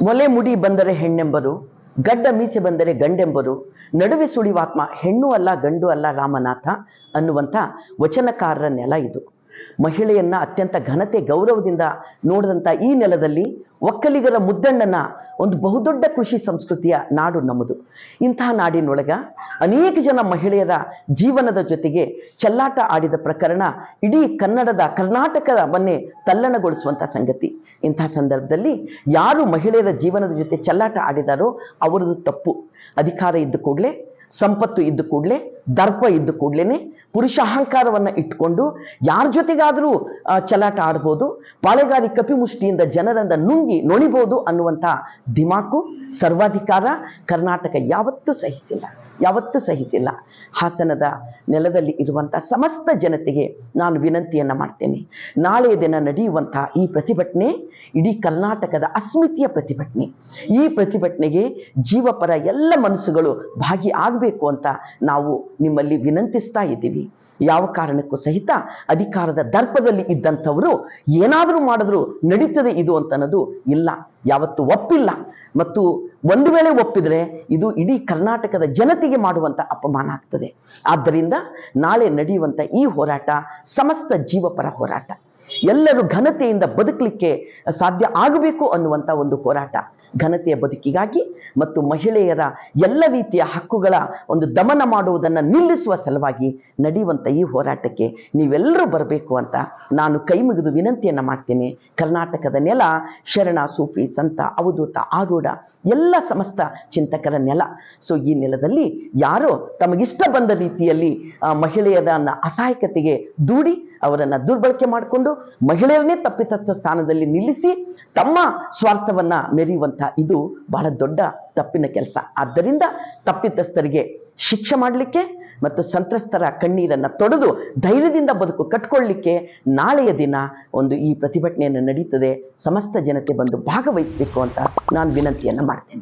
ಒಲೆ ಮುಡಿ ಬಂದರೆ ಹೆಣ್ಣೆಂಬರು ಗಡ್ಡ ಮೀಸೆ ಬಂದರೆ ಗಂಡೆಂಬರು ನಡುವೆ ಸುಳಿವಾತ್ಮ ಹೆಣ್ಣು ಅಲ್ಲ ಗಂಡು ಅಲ್ಲ ರಾಮನಾಥ ಅನ್ನುವಂಥ ವಚನಕಾರರ ನೆಲ ಇದು. ಮಹಿಳೆಯನ್ನ ಅತ್ಯಂತ ಘನತೆ, ಗೌರವದಿಂದ ನೋಡಿದಂಥ ಈ ನೆಲದಲ್ಲಿ ಒಕ್ಕಲಿಗರ ಮುದ್ದಣ್ಣನ ಒಂದು ಬಹುದೊಡ್ಡ ಕೃಷಿ ಸಂಸ್ಕೃತಿಯ ನಾಡು ನಮ್ಮದು. ಇಂತಹ ನಾಡಿನೊಳಗ ಅನೇಕ ಜನ ಮಹಿಳೆಯರ ಜೀವನದ ಜೊತೆಗೆ ಚೆಲ್ಲಾಟ ಆಡಿದ ಪ್ರಕರಣ ಇಡೀ ಕನ್ನಡದ, ಕರ್ನಾಟಕವನ್ನೇ ತಲ್ಲಣಗೊಳಿಸುವಂಥ ಸಂಗತಿ. ಇಂತಹ ಸಂದರ್ಭದಲ್ಲಿ ಯಾರು ಮಹಿಳೆಯರ ಜೀವನದ ಜೊತೆ ಚೆಲ್ಲಾಟ ಆಡಿದಾರೋ ಅವರದು ತಪ್ಪು. ಅಧಿಕಾರ ಇದ್ದ ಕೂಡಲೇ, ಸಂಪತ್ತು ಇದ್ದ ಕೂಡಲೇ ದರ್ಪ ಇದ್ದ ಕೂಡಲೇ ಪುರುಷ ಅಹಂಕಾರವನ್ನ ಇಟ್ಕೊಂಡು ಯಾರ ಜೊತೆಗಾದರೂ ಚಲಾಟ ಆಡ್ಬೋದು, ಪಾಳೆಗಾರಿ ಕಪಿಮುಷ್ಟಿಯಿಂದ ಜನರನ್ನ ನುಂಗಿ ನೊಣಿಬೋದು ಅನ್ನುವಂಥ ದಿಮಾಕು, ಸರ್ವಾಧಿಕಾರ, ಕರ್ನಾಟಕ ಯಾವತ್ತೂ ಸಹಿಸಿಲ್ಲ. ಯಾವತ್ತೂ ಸಹಿಸಿಲ್ಲ. ಹಾಸನದ ನೆಲದಲ್ಲಿ ಇರುವಂಥ ಸಮಸ್ತ ಜನತೆಗೆ ನಾನು ವಿನಂತಿಯನ್ನು ಮಾಡ್ತೇನೆ. ನಾಳೆಯ ದಿನ ನಡೆಯುವಂತಹ ಈ ಪ್ರತಿಭಟನೆ, ಇಡೀ ಕರ್ನಾಟಕದ ಅಸ್ಮಿತಿಯ ಪ್ರತಿಭಟನೆ. ಈ ಪ್ರತಿಭಟನೆಗೆ ಜೀವಪರ ಎಲ್ಲ ಮನಸ್ಸುಗಳು ಭಾಗಿ ಆಗಬೇಕು ಅಂತ ನಾವು ನಿಮ್ಮಲ್ಲಿ ವಿನಂತಿಸ್ತಾ ಇದ್ದೀವಿ. ಯಾವ ಕಾರಣಕ್ಕೂ ಸಹಿತ ಅಧಿಕಾರದ ದರ್ಪದಲ್ಲಿ ಇದ್ದಂಥವರು ಏನಾದರೂ ಮಾಡಿದ್ರು ನಡೀತದೆ ಇದು ಅಂತ ಅನ್ನೋದು ಇಲ್ಲ. ಯಾವತ್ತು ಒಪ್ಪಿಲ್ಲ. ಮತ್ತು ಒಂದು ವೇಳೆ ಒಪ್ಪಿದರೆ ಇದು ಇಡೀ ಕರ್ನಾಟಕದ ಜನತೆಗೆ ಮಾಡುವಂಥ ಅಪಮಾನ ಆಗ್ತದೆ. ಆದ್ದರಿಂದ ನಾಳೆ ನಡೆಯುವಂಥ ಈ ಹೋರಾಟ ಸಮಸ್ತ ಜೀವಪರ ಹೋರಾಟ. ಎಲ್ಲರೂ ಘನತೆಯಿಂದ ಬದುಕಲಿಕ್ಕೆ ಸಾಧ್ಯ ಆಗಬೇಕು ಅನ್ನುವಂಥ ಒಂದು ಹೋರಾಟ. ಘನತೆಯ ಬದುಕಿಗಾಗಿ ಮತ್ತು ಮಹಿಳೆಯರ ಎಲ್ಲ ರೀತಿಯ ಹಕ್ಕುಗಳ ಒಂದು ದಮನ ಮಾಡುವುದನ್ನು ನಿಲ್ಲಿಸುವ ಸಲುವಾಗಿ ನಡೆಯುವಂಥ ಈ ಹೋರಾಟಕ್ಕೆ ನೀವೆಲ್ಲರೂ ಬರಬೇಕು ಅಂತ ನಾನು ಕೈ ಮುಗಿದು ವಿನಂತಿಯನ್ನು ಮಾಡ್ತೇನೆ. ಕರ್ನಾಟಕದ ನೆಲ, ಶರಣ, ಸೂಫಿ, ಸಂತ, ಅವಧೂತ, ಆರೂಢ ಎಲ್ಲ ಸಮಸ್ತ ಚಿಂತಕರ ನೆಲ. ಸೊ ಈ ನೆಲದಲ್ಲಿ ಯಾರೋ ತಮಗಿಷ್ಟ ಬಂದ ರೀತಿಯಲ್ಲಿ ಮಹಿಳೆಯರನ್ನ ಅಸಹಾಯಕತೆಗೆ ದೂಡಿ ಅವರನ್ನು ದುರ್ಬಳಕೆ ಮಾಡಿಕೊಂಡು ಮಹಿಳೆಯರನ್ನೇ ತಪ್ಪಿತಸ್ಥ ಸ್ಥಾನದಲ್ಲಿ ನಿಲ್ಲಿಸಿ ತಮ್ಮ ಸ್ವಾರ್ಥವನ್ನ ಮೆರೆಯುವಂಥ ಇದು ಬಹಳ ದೊಡ್ಡ ತಪ್ಪಿನ ಕೆಲಸ. ಆದ್ದರಿಂದ ತಪ್ಪಿತಸ್ಥರಿಗೆ ಶಿಕ್ಷೆ ಮಾಡಲಿಕ್ಕೆ ಮತ್ತು ಸಂತ್ರಸ್ತರ ಕಣ್ಣೀರನ್ನು ತೊಡೆದು ಧೈರ್ಯದಿಂದ ಬದುಕು ಕಟ್ಕೊಳ್ಳಿಕ್ಕೆ ನಾಳೆಯ ದಿನ ಒಂದು ಈ ಪ್ರತಿಭಟನೆಯನ್ನು ನಡೀತದೆ. ಸಮಸ್ತ ಜನತೆ ಬಂದು ಭಾಗವಹಿಸಬೇಕು ಅಂತ ನಾನು ವಿನಂತಿಯನ್ನು ಮಾಡ್ತೇನೆ.